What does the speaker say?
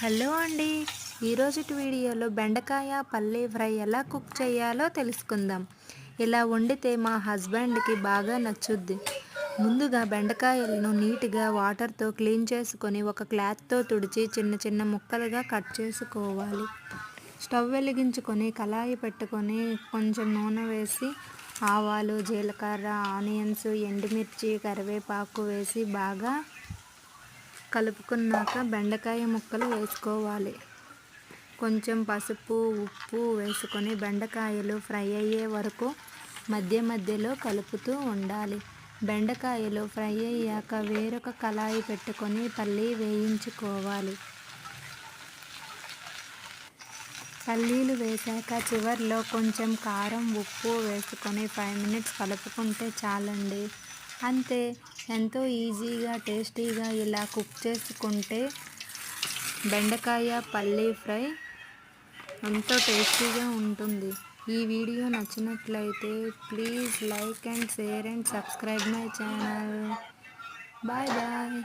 Hello అండి. ఈరోజు వీడియోలో బెండకాయ పల్లీ ఫ్రై ఎలా కుక్ చేయాలో తెలుసుకుందాం. ఇలా వండితే మా హస్బెండ్కి బాగా నచ్చుద్ది. ముందుగా బెండకాయలను నీట్గా వాటర్తో క్లీన్ చేసుకొని ఒక క్లాత్తో తుడిచి చిన్న చిన్న ముక్కలుగా కట్ చేసుకోవాలి. స్టవ్ వెలిగించుకొని కళాయి పెట్టుకొని కొంచెం నూనె వేసి ఆవాలు జీలకర్ర ఆనియన్స్ ఎండుమిర్చి కరివేపాకు వేసి బాగా కలుపుకున్నాక బెండకాయ ముక్కలు వేసుకోవాలి. కొంచెం పసుపు ఉప్పు వేసుకొని బెండకాయలు ఫ్రై అయ్యే వరకు మధ్య మధ్యలో కలుపుతూ ఉండాలి. బెండకాయలు ఫ్రై అయ్యాక వేరొక కళాయి పెట్టుకొని పల్లీ వేయించుకోవాలి. పల్లీలు వేశాక చివరిలో కొంచెం కారం ఉప్పు వేసుకొని ఫైవ్ మినిట్స్ కలుపుకుంటే చాలండి. అంతే ఎంతో ఈజీగా టేస్టీగా ఇలా కుక్ చేసుకుంటే బెండకాయ పల్లీ ఫ్రై ఎంతో టేస్టీగా ఉంటుంది. ఈ వీడియో నచ్చినట్లయితే please like and share and subscribe my channel. Bye bye.